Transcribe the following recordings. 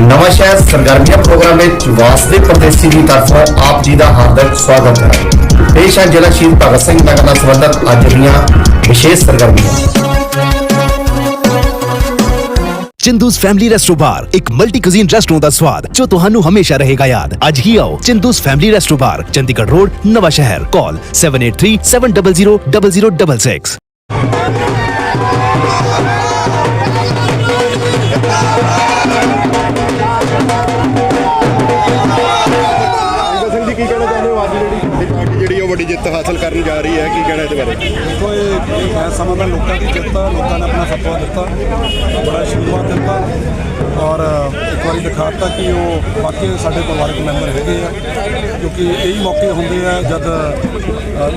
ਨਵਾਂ ਸ਼ਹਿਰ ਸਰਗਰਮੀਆਂ ਪ੍ਰੋਗਰਾਮ ਵਿੱਚ ਵਾਸਦੇ ਪਰਦੇਸੀ ਦੀ ਤਰਫੋਂ ਆਪ ਜੀ ਦਾ ਹਾਰਦਿਕ ਸਵਾਗਤ ਹੈ ਪੇਸ਼ ਹੈ ਜ਼ਿਲ੍ਹਾ ਸ਼ਹੀਦ ਭਗਤ ਸਿੰਘ ਨਗਰ ਨਾਲ ਸੰਬੰਧਿਤ ਅੱਜ ਦੀਆਂ ਵਿਸ਼ੇਸ਼ ਸਰਗਰਮੀਆਂ ਚਿੰਦੂਸ ਫੈਮਿਲੀ ਰੈਸਟੋ ਬਾਰ ਇੱਕ ਮਲਟੀ ਕੁਜ਼ੀਨ ਰੈਸਟੋਰੈਂਟ ਦਾ ਸਵਾਦ ਜੋ ਤੁਹਾਨੂੰ ਹਮੇਸ਼ਾ ਰਹੇਗਾ ਯਾਦ ਅੱਜ ਹੀ ਆਓ Chindus family resto bar Chandigarh road Nawanshahr call 7837000066 ਜਿੱਤ ਹਾਸਲ ਕਰਨ ਜਾ ਰਹੀ ਹੈ, ਕੀ ਕਹਿਣਾ ਇਹਦੇ ਬਾਰੇ? ਦੇਖੋ, ਇਹ ਮੈਂ ਸਮਝਦਾ ਲੋਕਾਂ ਦੀ ਜਿੱਤ ਆ, ਲੋਕਾਂ ਨੇ ਆਪਣਾ ਸਪੋਰਟ ਦਿੱਤਾ, ਬੜਾ ਆਸ਼ੀਰਵਾਦ ਦਿੱਤਾ। ਔਰ ਇੱਕ ਵਾਰੀ ਦਿਖਾਤਾ ਕਿ ਉਹ ਵਾਕਈ ਸਾਡੇ ਪਰਿਵਾਰਕ ਮੈਂਬਰ ਹੈਗੇ ਆ, ਕਿਉਂਕਿ ਇਹੀ ਮੌਕੇ ਹੁੰਦੇ ਆ ਜਦ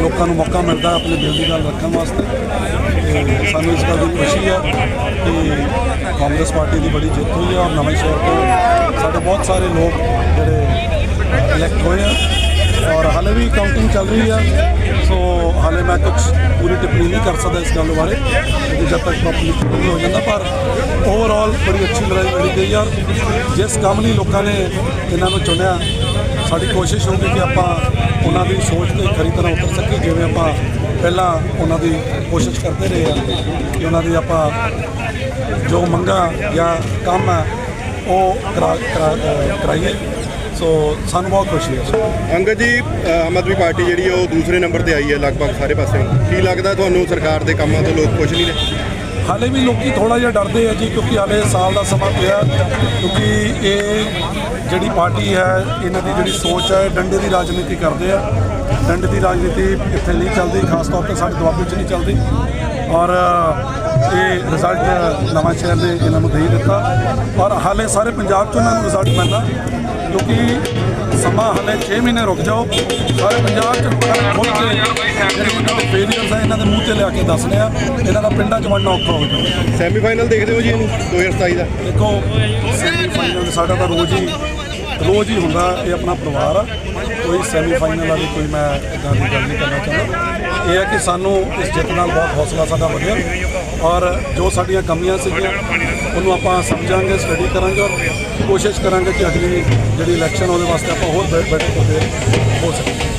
ਲੋਕਾਂ ਨੂੰ ਮੌਕਾ ਮਿਲਦਾ ਆਪਣੇ ਦਿਲ ਦੀ ਗੱਲ ਰੱਖਣ ਵਾਸਤੇ। ਤੇ ਸਾਨੂੰ ਇਸ ਗੱਲ ਦੀ ਖੁਸ਼ੀ ਆ ਕਿ ਕਾਂਗਰਸ ਪਾਰਟੀ ਦੀ ਬੜੀ ਜਿੱਤ ਹੋਈ ਆ, ਔਰ ਨਵੇਂ ਸ਼ਹਿਰ ਤੋਂ ਸਾਡੇ ਬਹੁਤ ਸਾਰੇ ਲੋਕ ਜਿਹੜੇ ਇਲੈਕਟ ਹੋਏ ਆ। ਔਰ ਹਾਲੇ ਵੀ ਕਾਊਂਟਿੰਗ ਚੱਲ ਰਹੀ ਆ ਸੋ ਹਾਲੇ ਮੈਂ ਕੁਝ ਪੂਰੀ ਟਿੱਪਣੀ ਨਹੀਂ ਕਰ ਸਕਦਾ ਇਸ ਗੱਲ ਬਾਰੇ ਕਿਉਂਕਿ ਜਦ ਤੱਕ ਪ੍ਰੋਪਰਲੀ ਨਹੀਂ ਹੋ ਜਾਂਦਾ ਪਰ ਓਵਰਆਲ ਬੜੀ ਅੱਛੀ ਲੜਾਈ ਲੜੀ ਗਈ ਆ ਜਿਸ ਕੰਮ ਲਈ ਲੋਕਾਂ ਨੇ ਇਹਨਾਂ ਨੂੰ ਚੁਣਿਆ ਸਾਡੀ ਕੋਸ਼ਿਸ਼ ਹੋਊਗੀ ਕਿ ਆਪਾਂ ਉਹਨਾਂ ਦੀ ਸੋਚ ਤੇ ਖਰੀ ਤਰ੍ਹਾਂ ਉਤਰ ਸਕੀਏ ਜਿਵੇਂ ਆਪਾਂ ਪਹਿਲਾਂ ਉਹਨਾਂ ਦੀ ਕੋਸ਼ਿਸ਼ ਕਰਦੇ ਰਹੇ ਆ ਕਿ ਉਹਨਾਂ ਦੀ ਆਪਾਂ ਜੋ ਮੰਗਾ ਜਾਂ ਕੰਮ ਹੈ ਉਹ ਕਰਾ ਕਰਾ- ਕਰਾਈਏ ਸੋ ਸਾਨੂੰ ਬਹੁਤ ਖੁਸ਼ੀ ਹੈ ਅੰਗਦ ਜੀ ਆਮ ਆਦਮੀ ਪਾਰਟੀ ਜਿਹੜੀ ਹੈ ਉਹ ਦੂਸਰੇ ਨੰਬਰ ਤੇ ਆਈ ਹੈ ਲਗਭਗ ਸਾਰੇ ਪਾਸੇ। ਕੀ ਲੱਗਦਾ ਤੁਹਾਨੂੰ ਸਰਕਾਰ ਦੇ ਕੰਮਾਂ ਤੋਂ ਲੋਕ ਖੁਸ਼ ਨਹੀਂ ਨੇ? ਹਾਲੇ ਵੀ ਲੋਕੀ ਥੋੜਾ ਜਿਹਾ ਡਰਦੇ ਆ ਜੀ ਕਿਉਂਕਿ ਹਾਲੇ ਸਾਲ ਦਾ ਸਮਾਂ ਪਿਆ ਕਿਉਂਕਿ ਇਹ ਜਿਹੜੀ ਪਾਰਟੀ ਹੈ ਇਹਨਾਂ ਦੀ ਜਿਹੜੀ ਸੋਚ ਹੈ ਡੰਡੇ ਦੀ ਰਾਜਨੀਤੀ ਕਰਦੇ ਆ। ਡੰਡੇ ਦੀ ਰਾਜਨੀਤੀ ਇੱਥੇ ਨਹੀਂ ਚੱਲਦੀ ਖਾਸ ਤੌਰ ਤੇ ਸਾਡੇ ਦੁਆਬੇ 'ਚ ਨਹੀਂ ਚੱਲਦੀ। ਔਰ ਇਹ ਰਿਜ਼ਲਟ ਨਵਾਂ ਸ਼ਹਿਰ ਨੇ ਇਹਨਾਂ ਨੂੰ ਦੇ ਦਿੱਤਾ। ਔਰ ਹਾਲੇ ਸਾਰੇ ਪੰਜਾਬ 'ਚ ਉਹਨਾਂ ਨੂੰ ਰਿਜ਼ਲਟ ਮਿਲਣਾ ਕਿਉਂਕਿ ਸਮਾਂ ਹਾਲੇ 6 ਮਹੀਨੇ ਰੁਕ ਜਾਓ। ਸਾਰੇ ਪੰਜਾਬ 'ਚ ਖੁੱਲ ਕੇ ਇਹਨਾਂ ਦੇ ਫੇਲੀਅਰਸ ਆ ਇਹਨਾਂ ਦੇ ਮੂੰਹ ਤੇ ਲਿਆ ਕੇ ਦੱਸਣੇ ਆ ਇਹਨਾਂ ਦਾ ਪਿੰਡਾਂ 'ਚ ਵੜਨਾ ਔਖਾ ਹੋ ਜਾਊਗਾ। ਸੈਮੀਫਾਈਨਲ ਦੇਖਦੇ ਹੋ ਜੀ ਇਹਨੂੰ 2027 ਦਾ? ਦੇਖੋ ਸੈਮੀਫਾਈਨਲ ਸਾਡਾ ਤਾਂ ਰੋਜ਼ ਹੀ ਰੋਜ਼ ਹੀ ਹੁੰਦਾ ਇਹ ਆਪਣਾ ਪਰਿਵਾਰ ਆ। ਕੋਈ ਸੈਮੀਫਾਈਨਲ ਵਾਲੀ ਕੋਈ ਮੈਂ ਇਦਾਂ ਦੀ ਗੱਲ ਨਹੀਂ ਕਰਨਾ ਚਾਹੁੰਦਾ। ਇਹ ਹੈ ਕਿ ਸਾਨੂੰ ਇਸ ਜਿੱਤ ਨਾਲ ਬਹੁਤ ਹੌਸਲਾ ਸਾਡਾ ਵਧਿਆ। ਔਰ ਜੋ ਸਾਡੀਆਂ ਕਮੀਆਂ ਸੀਗੀਆਂ ਉਹਨੂੰ ਆਪਾਂ ਸਮਝਾਂਗੇ ਸਟੱਡੀ ਕਰਾਂਗੇ ਔਰ ਕੋਸ਼ਿਸ਼ ਕਰਾਂਗੇ ਕਿ ਅਗਲੀ ਜਿਹੜੀ ਇਲੈਕਸ਼ਨ ਉਹਦੇ ਵਾਸਤੇ ਆਪਾਂ ਹੋਰ ਬੈਟਰ ਹੋ ਸਕੀਏ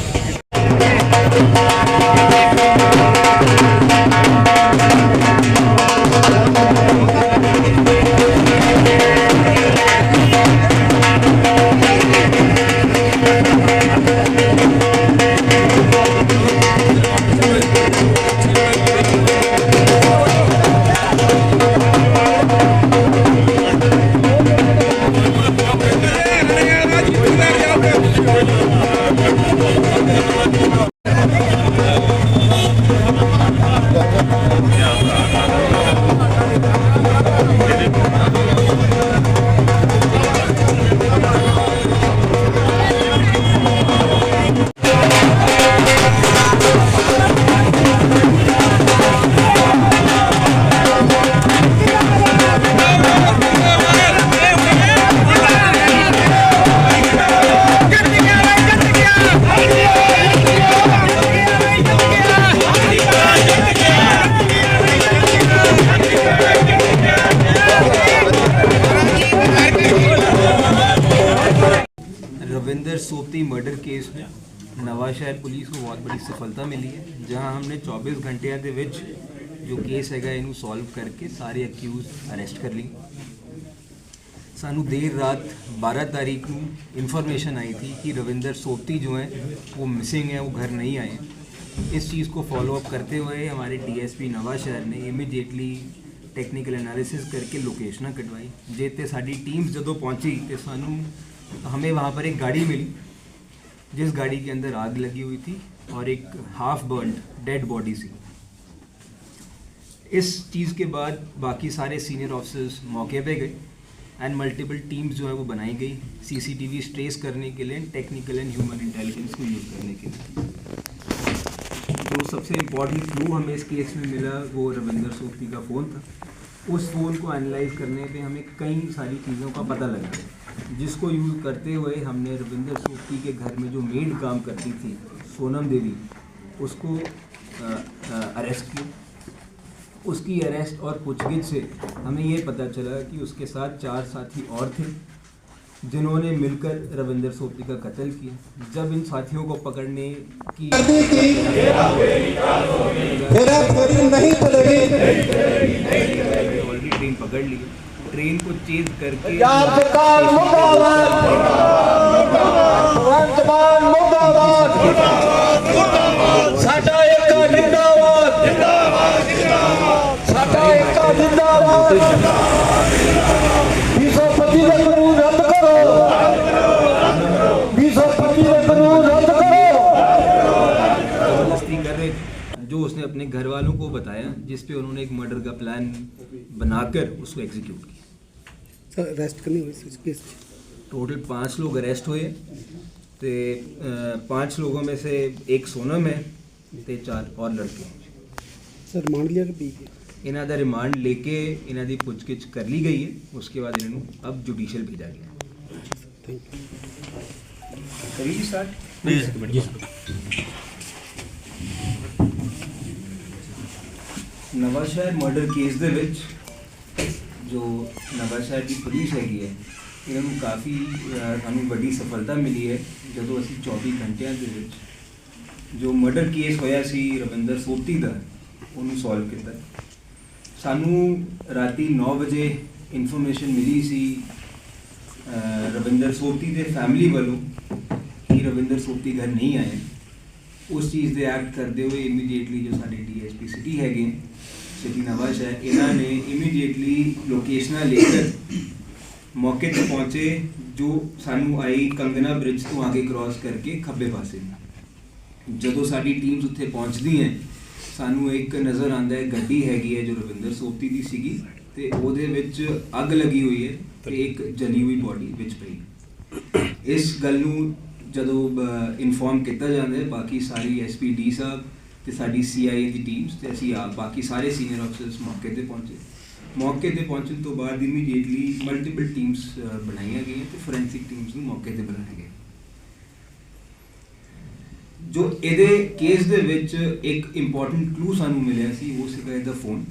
ਨਵਾਂ ਸ਼ਹਿਰ ਪੁਲਿਸ ਨੂੰ ਬਹੁਤ ਬੜੀ ਸਫਲਤਾ ਮਿਲੀ ਹੈ, ਜਹਾਂ हमने 24 ਘੰਟਿਆਂ ਦੇ ਵਿੱਚ ਜੋ ਕੇਸ ਹੈਗਾ ਇਹਨੂੰ ਸੋਲਵ ਕਰਕੇ ਸਾਰੇ ਅਕਿਊਜ਼ ਅਰੈਸਟ ਕਰ ਲਈ। ਸਾਨੂੰ ਦੇਰ ਰਾਤ 12 ਤਾਰੀਖ ਨੂੰ ਇਨਫੋਰਮੇਸ਼ਨ ਆਈ ਥੀ ਕਿ ਰਵਿੰਦਰ सोती जो हैं वो मिसिंग है वो घर नहीं आए इस चीज़ को फॉलो अप करते हुए हमारे डीएसपी नवा शहर ने इमिडिएटली ਟੈਕਨੀਕਲ ਐਨਾਲਿਸਿਸ ਕਰਕੇ ਲੋਕੇਸ਼ਨਾਂ ਕਢਵਾਈ। ਜੇ ਤੇ ਸਾਡੀ ਟੀਮ ਜਦੋਂ ਪਹੁੰਚੀ ਤੇ ਸਾਨੂੰ ਹਮੇ ਵਹਾਂ ਪਰ ਇੱਕ ਗਾੜੀ ਮਿਲੀ। जिस गाड़ी के अंदर आग लगी हुई थी और एक हाफ़ बर्न डेड बॉडी सी। इस चीज़ के बाद बाकी सारे सीनियर ऑफिसर्स मौके पे गए एंड मल्टीपल टीम्स जो है वो बनाई गई सीसीटीवी ट्रेस करने के लिए टेक्निकल एंड ह्यूमन इंटेलिजेंस को यूज़ करने के लिए। जो सबसे इम्पोर्टेंट क्लू हमें इस केस में मिला वो रविंदर सोपती का फ़ोन था। उस फ़ोन को एनालाइज करने पे हमें कई सारी चीज़ों का पता लगा। जिसको यूज़ करते हुए हमने रविंदर सोपती के घर में जो मेड काम करती थी सोनम देवी उसको अरेस्ट किया। उसकी अरेस्ट और पूछगिछ से हमें ये पता चला कि उसके साथ चार साथी और थे जिन्होंने मिलकर रविंदर सोपी का कत्ल किया। जब इन साथियों को पकड़ने की ऑलरेडी ट्रेन पकड़ ली। ट्रेन को चेज करके ਪੰਜਾਬ ਸਰਕਾਰ ਮੁਰਦਾਬਾਦ ਭਗਵੰਤ ਮਾਨ ਮੁਰਦਾਬਾਦ ਸਾਡਾ ਇੱਕ ਜਿੰਦਾਬਾਦ ਜਿੰਦਾਬਾਦ ਜਿੰਦਾਬਾਦ ਸਾਡਾ ਇੱਕ ਜਿੰਦਾਬਾਦ अपने घर वालों को बताया जिस पे उन्होंने एक मर्डर का प्लान बनाकर उसको एग्जीक्यूट किया ਸਰ ਅਰੈਸਟ ਕਰਨੀ ਹੋਈ ਸੀ ਇਸ ਕੇਸ 'ਚ टोटल पाँच लोग अरेस्ट हुए तो पांच लोगों में से एक सोनम है ਤੇ ਚਾਰ ਔਰ ਲੜਕੇ ਸਰ ਮੰਨ ਲਿਆ ਕਿ ਪੀ ਕੇ ਇਹਨਾਂ ਦਾ ਰਿਮਾਂਡ ਲੈ ਕੇ ਇਹਨਾਂ ਦੀ ਪੁੱਛਗਿੱਛ ਕਰ ਲਈ ਗਈ ਹੈ ਉਸਕੇ ਬਾਅਦ ਇਹਨਾਂ ਨੂੰ ਅਬ ਜੁਡੀਸ਼ੀਅਲ ਭੇਜਾ ਗਿਆ ਥੈਂਕ ਯੂ ਕਰੀ ਸਟਾਰਟ ਨਵਾਂ ਸ਼ਹਿਰ ਮਰਡਰ ਕੇਸ ਦੇ ਵਿੱਚ ਜੋ ਨਵਾਂਸ਼ਹਿਰ ਦੀ ਪੁਲਿਸ ਹੈਗੀ ਹੈ, ਇਹਨਾਂ ਨੂੰ ਕਾਫੀ ਸਾਨੂੰ ਵੱਡੀ ਸਫਲਤਾ ਮਿਲੀ ਹੈ। ਜਦੋਂ ਅਸੀਂ 24 ਘੰਟਿਆਂ ਦੇ ਵਿੱਚ ਜੋ ਮਰਡਰ ਕੇਸ ਹੋਇਆ ਸੀ ਰਵਿੰਦਰ ਸੋਪਤੀ ਦਾ, ਉਹਨੂੰ ਸੋਲਵ ਕੀਤਾ। ਸਾਨੂੰ ਰਾਤੀ 9 ਵਜੇ ਇਨਫੋਰਮੇਸ਼ਨ ਮਿਲੀ ਸੀ ਰਵਿੰਦਰ ਸੋਪਤੀ ਦੇ ਫੈਮਿਲੀ ਵੱਲੋਂ ਕਿ ਰਵਿੰਦਰ ਸੋਪਤੀ ਘਰ ਨਹੀਂ ਆਏ। ਉਸ ਚੀਜ਼ ਦੇ ਐਕਟ ਕਰਦੇ ਹੋਏ ਇਮੀਡੀਏਟਲੀ ਜੋ ਸਾਡੇ ਡੀਐਸਪੀ ਸਿਟੀ ਹੈਗੇ ਸਿਟੀ ਨਵਾਂ ਸ਼ਹਿਰ ਇਹਨਾਂ ਨੇ ਇਮੀਡੀਏਟਲੀ ਲੋਕੇਸ਼ਨਾਂ ਲੈ ਕੇ ਮੌਕੇ ਤੇ ਪਹੁੰਚੇ, ਜੋ ਸਾਨੂੰ ਆਈ ਕੰਗਨਾ ਬ੍ਰਿਜ ਤੋਂ ਆਗੇ ਕ੍ਰਾਸ ਕਰਕੇ ਖੱਬੇ ਪਾਸੇ। ਜਦੋਂ ਸਾਡੀ ਟੀਮਸ ਉੱਥੇ ਪਹੁੰਚਦੀ ਹੈ, ਸਾਨੂੰ ਇੱਕ ਨਜ਼ਰ ਆਉਂਦਾ ਹੈ, ਗੱਡੀ ਹੈਗੀ ਹੈ ਜੋ ਰਵਿੰਦਰ ਸੋਪਤੀ ਦੀ ਸੀਗੀ ਤੇ ਉਹਦੇ ਵਿੱਚ ਅੱਗ ਲੱਗੀ ਹੋਈ ਹੈ ਤੇ ਇੱਕ ਜਲੀ ਹੋਈ ਬੋਡੀ ਵਿੱਚ ਪਈ। ਇਸ ਗੱਲ ਨੂੰ ਜਦੋਂ ਇਨਫੋਰਮ ਕੀਤਾ ਜਾਂਦਾ ਹੈ, ਬਾਕੀ ਸਾਰੀ ਐਸਪੀਡੀ ਸਾਹਿਬ ਤੇ ਸਾਡੀ ਸੀਆਈਏ ਦੀ ਟੀਮਸ ਤੇ ਅਸੀਂ ਆਪ ਬਾਕੀ ਸਾਰੇ ਸੀਨੀਅਰ ਅਫਸਰਸ ਮੌਕੇ ਤੇ ਪਹੁੰਚੇ। ਮੌਕੇ ਤੇ ਪਹੁੰਚਣ ਤੋਂ ਬਾਅਦ ਇਮੀਡੀਏਟਲੀ ਮਲਟੀਪਲ ਟੀਮਸ ਬਣਾਈਆਂ ਗਈਆਂ ਤੇ ਫੋਰੈਂਸਿਕ ਟੀਮਸ ਨੂੰ ਮੌਕੇ ਤੇ ਬਣਾਇਆ ਗਿਆ। ਜੋ ਇਹਦੇ ਕੇਸ ਦੇ ਵਿੱਚ ਇੱਕ ਇੰਪੋਰਟੈਂਟ ਕਲੂ ਸਾਨੂੰ ਮਿਲਿਆ ਸੀ, ਉਹ ਸੀਗਾ ਇਹਦਾ ਫੋਨ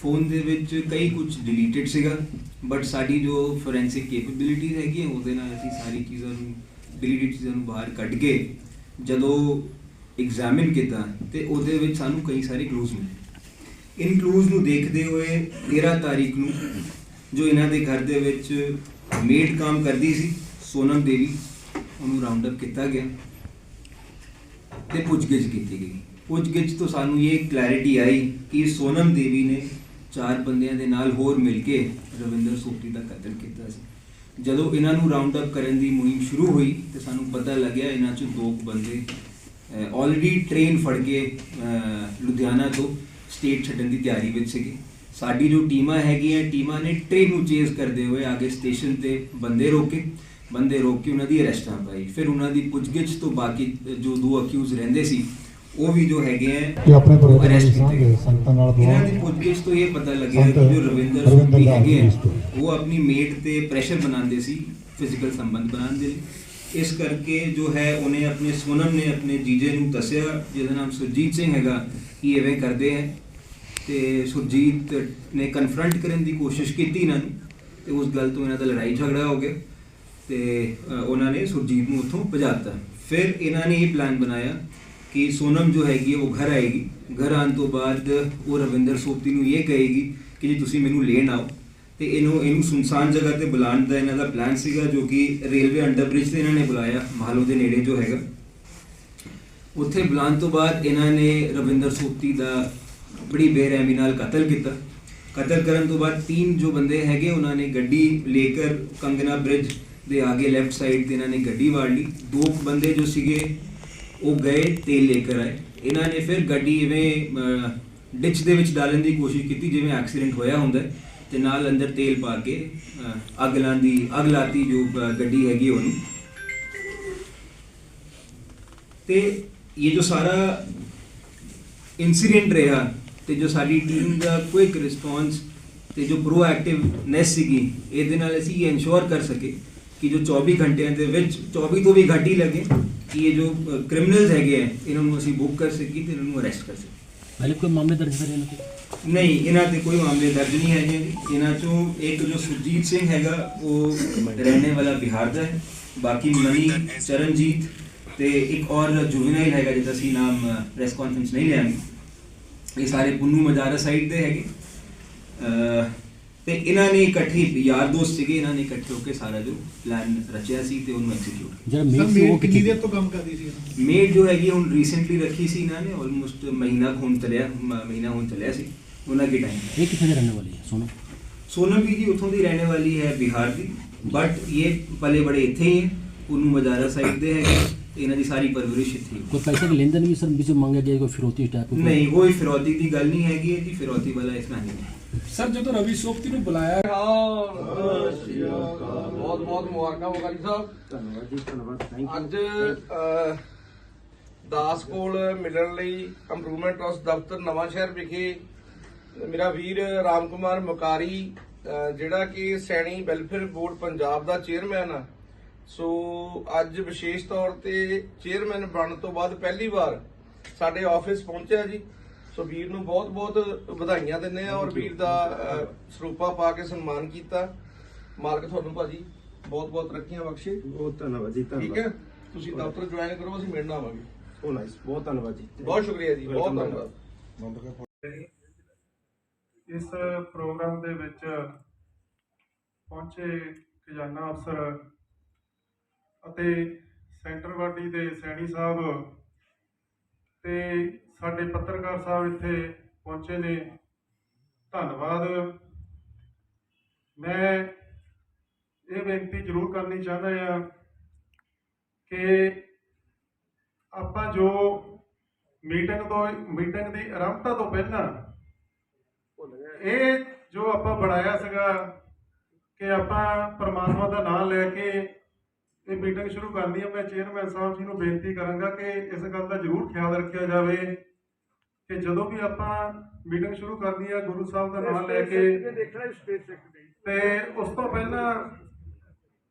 ਫੋਨ ਦੇ ਵਿੱਚ ਕਈ ਕੁਝ ਡਿਲੀਟਡ ਸੀਗਾ ਬਟ ਸਾਡੀ ਜੋ ਫੋਰੈਂਸਿਕ ਕੈਪੇਬਿਲਿਟੀਜ਼ ਹੈਗੀ ਹੈ ਉਹਦੇ ਨਾਲ ਅਸੀਂ ਸਾਰੀ ਚੀਜ਼ਾਂ ਨੂੰ ਡਿਲੀਟਡ ਚੀਜ਼ਾਂ ਨੂੰ ਬਾਹਰ ਕੱਢ ਕੇ ਜਦੋਂ ਐਗਜ਼ਾਮਿਨ ਕੀਤਾ ਤੇ ਉਹਦੇ ਵਿੱਚ ਸਾਨੂੰ ਕਈ ਸਾਰੇ ਕਲੂਜ਼ ਮਿਲੇ। ਇਨ ਕਲੂਜ਼ ਨੂੰ ਦੇਖਦੇ ਹੋਏ 13 ਤਾਰੀਖ ਨੂੰ ਜੋ ਇਹਨਾਂ ਦੇ ਘਰ ਦੇ ਵਿੱਚ ਮੇਡ ਕੰਮ ਕਰਦੀ ਸੀ, ਸੋਨਮ ਦੇਵੀ, ਉਹਨੂੰ ਰਾਉਂਡ ਅਪ ਕੀਤਾ ਗਿਆ ਤੇ ਪੁੱਛਗਿੱਛ ਕੀਤੀ ਗਈ। ਪੁੱਛਗਿੱਛ ਤੋਂ ਸਾਨੂੰ ਇਹ ਕਲੈਰਿਟੀ ਆਈ ਕਿ ਸੋਨਮ ਦੇਵੀ ਨੇ ਚਾਰ ਬੰਦਿਆਂ ਦੇ ਨਾਲ ਹੋਰ ਮਿਲ ਕੇ ਰਵਿੰਦਰ ਸੋਪੀ ਦਾ ਕਤਲ ਕੀਤਾ ਸੀ। ਜਦੋਂ ਇਹਨਾਂ ਨੂੰ ਰਾਉਂਡ ਅਪ ਕਰਨ ਦੀ ਮੁਹਿੰਮ ਸ਼ੁਰੂ ਹੋਈ ਤੇ ਸਾਨੂੰ ਪਤਾ ਲੱਗਿਆ ਇਹਨਾਂ ਚੋਂ ਦੋ ਕੁ ਬੰਦੇ ਆਲਰੇਡੀ ਟ੍ਰੇਨ ਫੜ ਕੇ ਲੁਧਿਆਣਾ ਤੋਂ ਸਟੇਟ ਛੱਡਣ ਦੀ ਤਿਆਰੀ ਵਿੱਚ ਸੀਗੇ। ਸਾਡੀ ਜੋ ਟੀਮਾਂ ਹੈਗੀਆਂ ਟੀਮਾਂ ਨੇ ਟ੍ਰੇਨ ਨੂੰ ਚੇਜ਼ ਕਰਦੇ ਹੋਏ ਆਗੇ ਸਟੇਸ਼ਨ ਤੇ ਬੰਦੇ ਰੋਕੇ। ਬੰਦੇ ਰੋਕ ਕੇ ਉਹਨਾਂ ਦੀ ਅਰੈਸਟਾਂ ਪਾਈ। ਫਿਰ ਉਹਨਾਂ ਦੀ ਪੁੱਛਗਿੱਛ ਤੋਂ ਬਾਕੀ ਜੋ ਦੋ ਅਕਿਊਜ਼ ਰਹਿੰਦੇ ਸੀ ਉਹ ਵੀ ਜੋ ਹੈਗੇ ਆ ਕਿ ਆਪਣੇ ਪ੍ਰੋਗਰਾਮ ਦੀ ਗਏ। ਸੰਗਤਾਂ ਨਾਲ ਦੁਆ ਇਹਨਾਂ ਦੀ ਪੁੱਛਗਿੱਛ ਤੋਂ ਇਹ ਪਤਾ ਲੱਗਿਆ ਕਿ ਸੰਤ ਜੋ ਰਵਿੰਦਰ ਲਾਲ ਹੈਗੇ। ਉਹ ਆਪਣੀ ਮੇਟ ਤੇ ਪ੍ਰੈਸ਼ਰ ਬਣਾਉਂਦੇ ਸੀ ਫਿਜ਼ੀਕਲ ਸੰਬੰਧ ਬਣਾਉਂਦੇ ਲਈ। ਇਸ ਕਰਕੇ ਜੋ ਹੈ ਉਹਨੇ ਆਪਣੇ ਸੋਨਮ ਨੇ ਆਪਣੇ ਜੀਜੇ ਨੂੰ ਦੱਸਿਆ, ਜਿਹਦਾ ਨਾਮ ਸੁਰਜੀਤ ਸਿੰਘ ਹੈਗਾ, ਕਿ ਐਵੇਂ ਕਰਦੇ ਹੈ ਤੇ ਸੁਰਜੀਤ ਨੇ ਕਨਫਰੰਟ ਕਰਨ ਦੀ ਕੋਸ਼ਿਸ਼ ਕੀਤੀ ਇਹਨਾਂ ਨੂੰ, ਤੇ ਉਸ ਗੱਲ ਤੋਂ ਇਹਨਾਂ ਦਾ ਲੜਾਈ ਝਗੜਾ ਹੋ ਗਿਆ। ਤੇ ਉਹਨਾਂ ਨੇ ਸੁਰਜੀਤ ਨੂੰ ਉੱਥੋਂ ਭਜਾਤਾ। ਫਿਰ ਇਹਨਾਂ ਨੇ ਇਹ ਪਲਾਨ ਬਣਾਇਆ ਕਿ ਸੋਨਮ ਜੋ ਹੈਗੀ ਉਹ ਘਰ ਆਏਗੀ। ਘਰ ਆਉਣ ਤੋਂ ਬਾਅਦ ਉਹ ਰਵਿੰਦਰ ਸੋਪਤੀ ਨੂੰ ਇਹ ਕਹੇਗੀ ਕਿ ਜੀ ਤੁਸੀਂ ਮੈਨੂੰ ਲੈਣ ਆਓ। ਤੇ ਇਹਨੂੰ ਇਹਨੂੰ ਸੁਨਸਾਨ ਜਗ੍ਹਾ ਤੇ ਬੁਲਾਉਣ ਦਾ ਇਹਨਾਂ ਦਾ ਪਲਾਨ ਸੀਗਾ, ਜੋ ਕਿ ਰੇਲਵੇ ਅੰਡਰਬ੍ਰਿਜ ਤੇ ਇਹਨਾਂ ਨੇ ਬੁਲਾਇਆ, ਮਹਾਲੋ ਦੇ ਨੇੜੇ ਜੋ ਹੈਗਾ। ਉੱਥੇ ਬੁਲਾਉਣ ਤੋਂ ਬਾਅਦ ਇਹਨਾਂ ਨੇ ਰਵਿੰਦਰ ਸੋਪਤੀ ਦਾ ਬੜੀ ਬੇਰਹਿਮੀ ਨਾਲ ਕਤਲ ਕੀਤਾ। ਕਤਲ ਕਰਨ ਤੋਂ ਬਾਅਦ ਤਿੰਨ ਜੋ ਬੰਦੇ ਹੈਗੇ, ਉਹਨਾਂ ਨੇ ਗੱਡੀ ਲੇਕਰ ਕੰਗਨਾ ਬ੍ਰਿਜ ਦੇ ਆਗੇ ਲੈਫਟ ਸਾਈਡ ਤੇ ਇਹਨਾਂ ਨੇ ਗੱਡੀ ਵਾੜ ਲਈ। ਦੋ ਬੰਦੇ ਜੋ ਸੀਗੇ, ਉਹ ਗਏ ਤੇਲ ਲੈ ਲੇਕਰ ਆਏ। ਇਹਨਾਂ ਨੇ ਫਿਰ ਗੱਡੀ ਇਵੇਂ ਡਿਚ ਦੇ ਵਿੱਚ ਡਾਲਣ ਦੀ ਕੋਸ਼ਿਸ਼ ਕੀਤੀ, ਜਿਵੇਂ ਐਕਸੀਡੈਂਟ ਹੋਇਆ ਹੁੰਦਾ ਤੇ ਨਾਲ ਅੰਦਰ ਤੇਲ ਪਾ ਕੇ ਅੱਗ ਲਾਂਦੀ ਅੱਗ ਲਾਤੀ ਜੋ ਗੱਡੀ ਹੈਗੀ ਉਹਨੂੰ ਤੇ ਇਹ ਜੋ ਸਾਰਾ ਇਨਸੀਡੈਂਟ ਰਿਹਾ ਤੇ ਜੋ ਸਾਡੀ ਟੀਮ ਦਾ ਕੁਇਕ ਰਿਸਪੌਂਸ ਤੇ ਜੋ ਪ੍ਰੋਐਕਟਿਵਨੈਸ ਸੀਗੀ, ਇਹਦੇ ਨਾਲ ਅਸੀਂ ਇਨਸ਼ੋਰ ਕਰ ਸਕੇ ਕਿ ਜੋ 24 ਘੰਟਿਆਂ ਦੇ ਵਿੱਚ 24 ਤੋਂ ਵੀ ਘੱਟ ਹੀ ਲੱਗੇ, ਕਿ ਇਹ ਜੋ ਕ੍ਰਿਮੀਨਲਸ ਹੈਗੇ ਆ, ਇਹਨਾਂ ਨੂੰ ਅਸੀਂ ਬੁੱਕ ਕਰ ਸਕੀਏ ਤੇ ਇਹਨਾਂ ਨੂੰ ਅਰੈਸਟ ਕਰ ਸਕੀਏ। ਪਹਿਲੇ ਮਾਮਲੇ ਦਰਜ ਕਰੇ ਇਹਨਾਂ ਨਹੀਂ, ਇਹਨਾਂ ਤੇ ਕੋਈ ਮਾਮਲੇ ਦਰਜ ਨਹੀਂ ਹੈਗੇ। ਜੀ ਇਹਨਾਂ ਚੋਂ ਇੱਕ ਜੋ ਸੁਰਜੀਤ ਸਿੰਘ ਹੈਗਾ, ਉਹ ਰਹਿਣੇ ਵਾਲਾ ਬਿਹਾਰ ਦਾ ਹੈ। ਬਾਕੀ ਮਨੀ, ਚਰਨਜੀਤ ਤੇ ਇੱਕ ਔਰ ਜੁਵਨਾਈਲ ਹੈਗਾ, ਜਿਹਦਾ ਸੀ ਨਾਮ ਪ੍ਰੈਸ ਕਾਨਫਰੰਸ ਨਹੀਂ ਲਿਆਂਗੇ। ਇਹ ਸਾਰੇ ਪੁੰਨੂ ਮਜਾਰਾ ਸਾਈਡ ਦੇ ਹੈਗੇ। ਤੇ ਇਹਨਾਂ ਨੇ ਇਕੱਠੇ ਯਾਰ ਦੋਸਤ ਸੀਗੇ ਇਹਨਾਂ ਨੇ ਇਕੱਠੇ ਹੋ ਕੇ ਸਾਰਾ ਜੋ ਪਲਾਨ ਰਚਿਆ ਸੀ ਤੇ ਉਹਨੂੰ ਐਗਜ਼ੀਕਿਊਟ ਜਿਹੜਾ ਮੇਨ ਸੀ ਉਹ ਕਿੰਨੀ ਦੇਰ ਤੋਂ ਕੰਮ ਮੇਡ ਜੋ ਹੈਗੀ ਹੁਣ ਰੀਸੈਂਟਲੀ ਰੱਖੀ ਸੀ ਇਹਨਾਂ ਨੇ ਆਲਮੋਸਟ ਮਹੀਨਾ ਕੁ ਹੁਣ ਚੱਲਿਆ ਮ- ਮਹੀਨਾ ਹੁਣ ਚੱਲਿਆ ਸੀ ਉਹਨਾਂ ਕੀ ਟਾਈਮ ਇਹ ਕਿੱਥੇ ਦੇ ਰਹਿਣ ਵਾਲੀ ਹੈ ਸੋਨਮ सोनम भी जी उतों ਦੀ ਰਹਿਣੇ ਵਾਲੀ ਹੈ ਬਿਹਾਰ ਦੀ ਬਟ ਇਹ ਪਲੇ ਬੜੇ ਇੱਥੇ ਹੀ ਹੈ ਉਹਨੂੰ ਮਜਾਰਾ ਸਾਈਡ ਦੇ ਹੈ ਇਹਨਾਂ ਦੀ ਸਾਰੀ ਪਰਵਰਿਸ਼ ਇੱਥੇ। ਕੋਈ ਪੈਸੇ ਦੀ ਲੈਣ ਦੇਣ ਵੀ ਸਰ ਵਿੱਚ ਮੰਗਿਆ ਗਿਆ ਕੋਈ ਫਿਰੋਤੀ ਟਾਈਪ ਕੋਈ? ਨਹੀਂ ਕੋਈ ਫਿਰੌਤੀ ਦੀ ਗੱਲ ਨਹੀਂ ਹੈਗੀ ਜੀ ਫਿਰੌਤੀ ਵਾਲਾ ਇਸ ਨਹੀਂ ਹੈ ਸਰ ਜਦੋਂ ਰਵੀ ਸੋਪਤੀ ਨੂੰ ਬੁਲਾਇਆ ਬਹੁਤ ਬਹੁਤ ਮੁਬਾਰਕਾਂ ਮੁਗਲ ਸਾਹਿਬ। ਧੰਨਵਾਦ ਜੀ ਧੰਨਵਾਦ ਅੱਜ ਅਹ, ਦਾਸ ਕੋਲ ਮਿਲਣ ਲਈ ਇੰਪਰੂਵਮੈਂਟ ਟਰਸਟ ਦਫ਼ਤਰ ਨਵਾਂ ਸ਼ਹਿਰ ਵਿਖੇ ਮੇਰਾ ਵੀਰ ਰਾਮ ਕੁਮਾਰ ਮੁਕਾਰੀ ਅਹ, ਜਿਹੜਾ ਕਿ ਸੈਣੀ ਵੈਲਫੇਅਰ ਬੋਰਡ ਪੰਜਾਬ ਦਾ ਚੇਅਰਮੈਨ ਆ। ਸੋ ਅੱਜ ਵਿਸ਼ੇਸ਼ ਤੌਰ ਤੇ ਚੇਅਰਮੈਨ ਬਣਨ ਤੋਂ ਬਾਅਦ ਪਹਿਲੀ ਵਾਰ ਸਾਡੇ ਆਫਿਸ ਪਹੁੰਚਿਆ ਜੀ। ਸੋ ਵੀਰ ਨੂੰ ਬਹੁਤ ਬਹੁਤ ਵਧਾਈਆਂ ਦਿੰਦੇ ਆ ਔਰ ਵੀਰ ਦਾ ਸਰੂਪਾ ਪਾ ਕੇ ਸਨਮਾਨ ਕੀਤਾ। ਮਾਲਕ ਤੁਹਾਨੂੰ ਭਾਜੀ ਬਹੁਤ ਬਹੁਤ ਤਰੱਕੀਆਂ ਬਖਸ਼ੇ। ਬਹੁਤ ਧੰਨਵਾਦ ਜੀ ਠੀਕ ਹੈ? ਤੁਸੀਂ ਦਫ਼ਤਰ ਜੁਆਇਨ ਕਰੋ ਅਸੀਂ ਮਿਲਣ ਆਵਾਂਗੇ। ਸੋ ਨਾਈਸ ਬਹੁਤ ਧੰਨਵਾਦ ਜੀ। ਬਹੁਤ ਸ਼ੁਕਰੀਆ ਜੀ ਬਹੁਤ ਧੰਨਵਾਦ। ਇਸ ਪ੍ਰੋਗਰਾਮ ਦੇ ਵਿੱਚ ਪਹੁੰਚੇ ਖਜ਼ਾਨਾ ਅਫਸਰ ਅਤੇ ਸੈਂਟਰ ਵਾਡੀ ਦੇ ਸੈਣੀ ਸਾਹਿਬ ਤੇ ਸਾਡੇ ਪੱਤਰਕਾਰ ਸਾਹਿਬ ਇੱਥੇ ਪਹੁੰਚੇ ਨੇ। ਧੰਨਵਾਦ। ਮੈਂ ਇਹ ਬੇਨਤੀ ਜ਼ਰੂਰ ਕਰਨੀ ਚਾਹੁੰਦਾ ਹਾਂ ਕਿ ਆਪਾਂ ਜੋ ਮੀਟਿੰਗ ਤੋਂ ਮੀਟਿੰਗ ਦੀ ਆਰੰਭਤਾ ਤੋਂ ਪਹਿਲਾਂ ਇਹ ਜੋ ਆਪਾਂ ਬਣਾਇਆ ਸੀਗਾ ਕਿ ਆਪਾਂ ਪਰਮਾਤਮਾ ਦਾ ਨਾਮ ਲੈ ਕੇ ਇਹ ਮੀਟਿੰਗ ਸ਼ੁਰੂ ਕਰਨੀ ਹੈ ਮੈਂ ਚੇਅਰਮੈਨ ਸਾਹਿਬ ਜੀ ਨੂੰ ਬੇਨਤੀ ਕਰਾਂਗਾ ਕਿ ਇਸ ਗੱਲ ਦਾ ਜ਼ਰੂਰ ਖਿਆਲ ਰੱਖਿਆ ਜਾਵੇ ਕਿ ਜਦੋਂ ਵੀ ਆਪਾਂ ਮੀਟਿੰਗ ਸ਼ੁਰੂ ਕਰਨੀ ਹੈ ਗੁਰੂ ਸਾਹਿਬ ਦਾ ਨਾਮ ਲੈ ਕੇ ਤੇ ਉਸ ਤੋਂ ਪਹਿਲਾਂ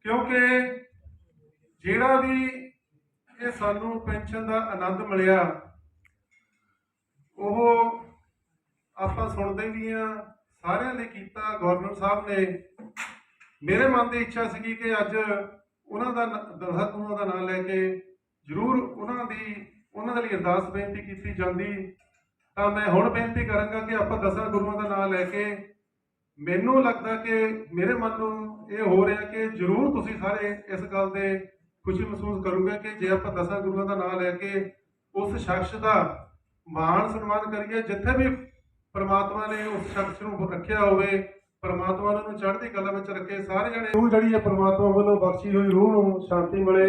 ਕਿਉਂਕਿ ਜਿਹੜਾ ਵੀ ਇਹ ਸਾਨੂੰ ਪੈਨਸ਼ਨ ਦਾ ਆਨੰਦ ਮਿਲਿਆ ਉਹ ਆਪਾਂ ਸੁਣਦੇ ਵੀ ਆ ਸਾਰਿਆਂ ਨੇ ਕੀਤਾ ਗਵਰਨਰ ਸਾਹਿਬ ਨੇ। ਮੇਰੇ ਮਨ ਦੀ ਇੱਛਾ ਸੀਗੀ ਕਿ ਅੱਜ ਉਹਨਾਂ ਦਾ ਨ- ਦਰਹਤ ਉਹਨਾਂ ਦਾ ਨਾਮ ਲੈ ਕੇ ਜ਼ਰੂਰ ਉਹਨਾਂ ਦੀ, ਉਹਨਾਂ ਦੇ ਲਈ ਅਰਦਾਸ ਬੇਨਤੀ ਕੀਤੀ ਜਾਂਦੀ। ਤਾਂ ਮੈਂ ਹੁਣ ਬੇਨਤੀ ਕਰਾਂਗਾ ਕਿ ਆਪਾਂ ਦਸਾਂ ਗੁਰੂਆਂ ਦਾ ਨਾਮ ਲੈ ਕੇ ਮੈਨੂੰ ਲੱਗਦਾ ਕਿ ਮੇਰੇ ਮਨ ਨੂੰ ਇਹ ਹੋ ਰਿਹਾ ਕਿ ਜ਼ਰੂਰ ਤੁਸੀਂ ਸਾਰੇ ਇਸ ਗੱਲ ਦੇ ਖੁਸ਼ੀ ਮਹਿਸੂਸ ਕਰੋਗੇ ਕਿ ਜੇ ਆਪਾਂ ਦਸਾਂ ਗੁਰੂਆਂ ਦਾ ਨਾਮ ਲੈ ਕੇ ਉਸ ਸ਼ਖਸ ਦਾ ਮਾਣ ਸਨਮਾਨ ਕਰੀਏ, ਜਿੱਥੇ ਵੀ ਪਰਮਾਤਮਾ ਨੇ ਉਸ ਸ਼ਖਸ ਨੂੰ ਰੱਖਿਆ ਹੋਵੇ ਪਰਮਾਤਮਾ ਨੇ ਉਹਨੂੰ ਚੜ੍ਹਦੀ ਕਲਾ ਵਿੱਚ ਰੱਖੇ। ਸਾਰੇ ਜਣੇ ਰੂਹ ਜਿਹੜੀ ਹੈ ਪਰਮਾਤਮਾ ਵੱਲੋਂ ਬਖਸ਼ੀ ਹੋਈ ਰੂਹ ਨੂੰ ਸ਼ਾਂਤੀ ਮਿਲੇ।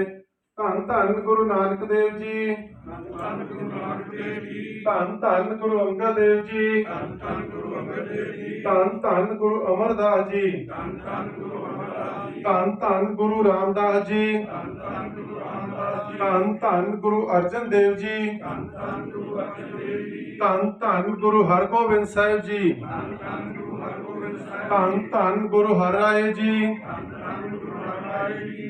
ਧੰਨ ਧੰਨ ਗੁਰੂ ਨਾਨਕ ਦੇਵ ਜੀ। ਧੰਨ ਗੁਰੂ ਨਾਨਕ ਦੇਵ ਜੀ ਧੰਨ ਧੰਨ ਗੁਰੂ ਅੰਗਦ ਦੇਵ ਜੀ। ਧੰਨ ਧੰਨ ਗੁਰੂ ਅੰਗਦ ਦੇਵ ਜੀ ਧੰਨ ਧੰਨ ਗੁਰੂ ਅਮਰਦਾਸ ਜੀ। ਧੰਨ ਧੰਨ ਗੁਰੂ ਅਮਰਦਾਸ ਜੀ ਧੰਨ ਧੰਨ ਗੁਰੂ ਰਾਮਦਾਸ ਜੀ। ਧੰਨ ਧੰਨ ਗੁਰੂ ਰਾਮਦਾਸ ਜੀ ਧੰਨ ਧੰਨ ਗੁਰੂ ਅਰਜਨ ਦੇਵ ਜੀ। ਧੰਨ ਧੰਨ ਗੁਰੂ ਅਰਜਨ ਦੇਵ ਜੀ ਧੰਨ ਧੰਨ ਗੁਰੂ ਹਰਗੋਬਿੰਦ ਸਾਹਿਬ ਜੀ। ਧੰਨ ਧੰਨ ਧੰਨ ਧੰਨ ਗੁਰੂ ਹਰਿਰਾਏ ਜੀ।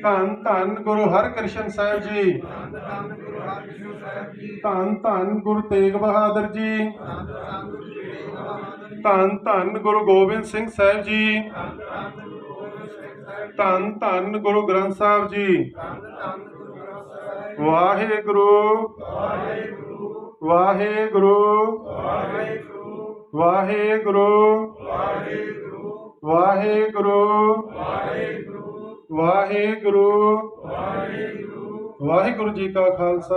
ਧੰਨ ਧੰਨ ਗੁਰੂ ਹਰਕ੍ਰਿਸ਼ਨ ਸਾਹਿਬ ਜੀ। ਧੰਨ ਧੰਨ ਗੁਰੂ ਹਰਕ੍ਰਿਸ਼ਨ ਸਾਹਿਬ ਜੀ ਧੰਨ ਧੰਨ ਗੁਰੂ ਤੇਗ ਬਹਾਦਰ ਜੀ। ਧੰਨ ਧੰਨ ਗੁਰੂ ਗੋਬਿੰਦ ਸਿੰਘ ਸਾਹਿਬ ਜੀ। ਧੰਨ ਧੰਨ ਗੁਰੂ ਗ੍ਰੰਥ ਸਾਹਿਬ ਜੀ। ਵਾਹਿਗੁਰੂ ਵਾਹਿਗੁਰੂ। ਵਾਹਿਗੁਰੂ। ਵਾਹਿਗੁਰੂ। ਵਾਹਿਗੁਰੂ। ਵਾਹਿਗੁਰੂ। ਜੀ ਕਾ ਖਾਲਸਾ,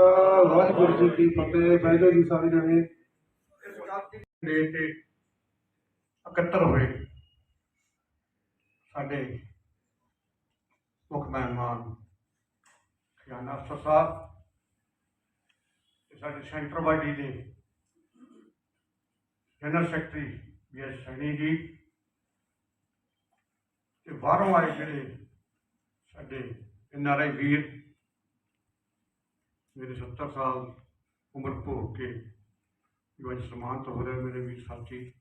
ਵਾਹਿਗੁਰੂ ਜੀ ਕੀ ਫਤਿਹ। ਬੈਠੋ ਜੀ ਸਾਰੇ ਜਣੇ। ਦੇ ਕੇ ਇਕੱਤਰ ਹੋਏ। ਸਾਡੇ ਮੁੱਖ ਮਹਿਮਾਨ ਖਜ਼ਾਨਾ ਅਫਸਰ ਸਾਹਿਬ ਸਾਡੇ ਸੈਂਟਰ ਬਾਡੀ ਦੇ ਜਨਰਲ ਸੈਕਟਰੀ ਵੀ ਐਸ ਸੈਣੀ ਜੀ ਤੇ ਬਾਹਰੋਂ ਆਏ ਜਿਹੜੇ ਸਾਡੇ ਐਨ ਆਰ ਆਈ ਵੀਰ ਮੇਰੇ 70 ਸਾਲ ਉਮਰ ਭੋਗ ਕੇ ਜੋ ਅੱਜ ਸਮਾਨਤ ਹੋ ਰਹੇ ਮੇਰੇ ਵੀਰ ਸਾਥੀ,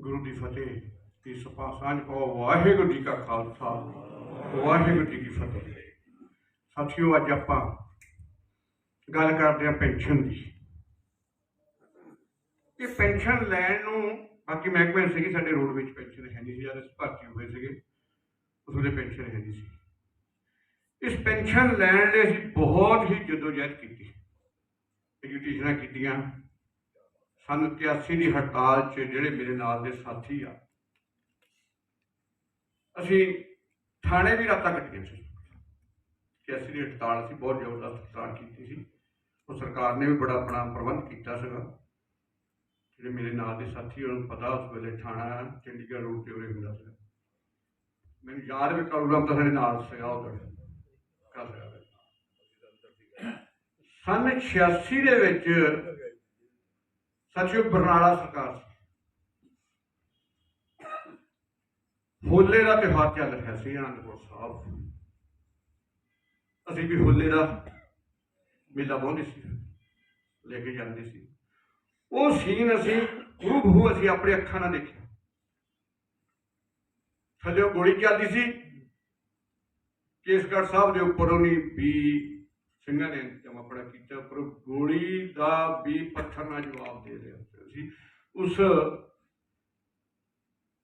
ਗੁਰੂ ਦੀ ਫਤਿਹ ਦੀ ਸਪਾ ਸਾਂਝ ਪਾਓ, ਵਾਹਿਗੁਰੂ ਜੀ ਕਾ ਖਾਲਸਾ, ਵਾਹਿਗੁਰੂ ਜੀ ਕੀ ਫਤਿਹ। ਸਾਥੀਓ, ਅੱਜ ਆਪਾਂ ਗੱਲ ਕਰਦੇ ਹਾਂ ਪੈਨਸ਼ਨ ਦੀ। ਕਿ ਪੈਨਸ਼ਨ ਲੈਣ ਨੂੰ ਬਾਕੀ ਮਹਿਕਮੇ ਸੀਗੀ, ਸਾਡੇ ਰੋਡ ਵਿੱਚ ਪੈਨਸ਼ਨ ਹੈ ਨਹੀਂ ਸੀ ਜਦ ਭਰਤੀ ਹੋਏ ਸੀਗੇ, ਉਸ ਵੇਲੇ ਪੈਨਸ਼ਨ ਹੈ ਨਹੀਂ ਸੀ। ਇਸ ਪੈਨਸ਼ਨ ਲੈਣ ਲਈ ਅਸੀਂ ਬਹੁਤ ਹੀ ਜਦੋਜਹਿਦ ਕੀਤੀ। ਐਜੂਟੇਸ਼ਨਾਂ ਕੀਤੀਆਂ। ਸਨ 81 ਦੀ ਹੜਤਾਲ 'ਚ ਜਿਹੜੇ ਮੇਰੇ ਨਾਲ ਦੇ ਸਾਥੀ ਆ, ਅਸੀਂ ਥਾਣੇ ਵੀ ਰਾਤਾਂ ਕੱਟੀਆਂ ਸੀ। 81 ਦੀ ਹੜਤਾਲ ਅਸੀਂ ਬਹੁਤ ਜ਼ਬਰਦਸਤ ਹੜਤਾਲ ਕੀਤੀ ਸੀ। ਉਹ ਸਰਕਾਰ ਨੇ ਵੀ ਬੜਾ ਆਪਣਾ ਪ੍ਰਬੰਧ ਕੀਤਾ ਸੀਗਾ। ਜਿਹੜੇ ਮੇਰੇ ਨਾਲ ਦੇ ਸਾਥੀ ਉਹਨਾਂ ਨੂੰ ਪਤਾ ਉਸ ਵੇਲੇ ਥਾਣਾ ਚੰਡੀਗੜ੍ਹ ਰੋਡ ਤੇ ਉਰੇ ਹੁੰਦਾ ਸੀ। ਮੈਨੂੰ ਯਾਦ ਵੀ ਕਰੂਗਾ ਤਾਂ ਸਾਡੇ ਨਾਲ ਸੀਗਾ ਉਦੋਂ ਕਰ ਰਿਹਾ ਸਨ 86 ਦੇ ਵਿੱਚ ਸਚਿਵ ਬਰਨਾਲਾ ਸਰਕਾਰ ਸੀ। ਹੋਲੇ ਦਾ ਤਿਉਹਾਰ ਚੱਲ ਰਿਹਾ ਸੀ, ਆਨੰਦਪੁਰ ਸਾਹਿਬ। ਅਸੀਂ ਵੀ ਹੋਲੇ ਦਾ ਮੇਲਾ ਬਹੁੰਦੇ ਸੀ, ਲੈ ਕੇ ਜਾਂਦੇ ਸੀ। ਉਹ ਸੀਨ ਅਸੀਂ ਹੂਬਹੂ ਅਸੀਂ ਆਪਣੇ ਅੱਖਾਂ ਨਾਲ ਦੇਖਿਆ। ਥੱਲੇ ਗੋਲੀ ਚੱਲਦੀ ਸੀ। ਕੇਸਗੜ੍ਹ ਸਾਹਿਬ ਦੇ ਉੱਪਰ ਉਹਨੇ ਵੀ ਸਿੰਘਾਂ ਨੇ ਇੰਤਜ਼ਾਮ ਆਪਣਾ ਕੀਤਾ, ਪਰ ਗੋਲੀ ਦਾ ਵੀ ਪੱਥਰ ਨਾਲ ਜਵਾਬ ਦੇ ਰਿਹਾ ਸੀ। ਉਸ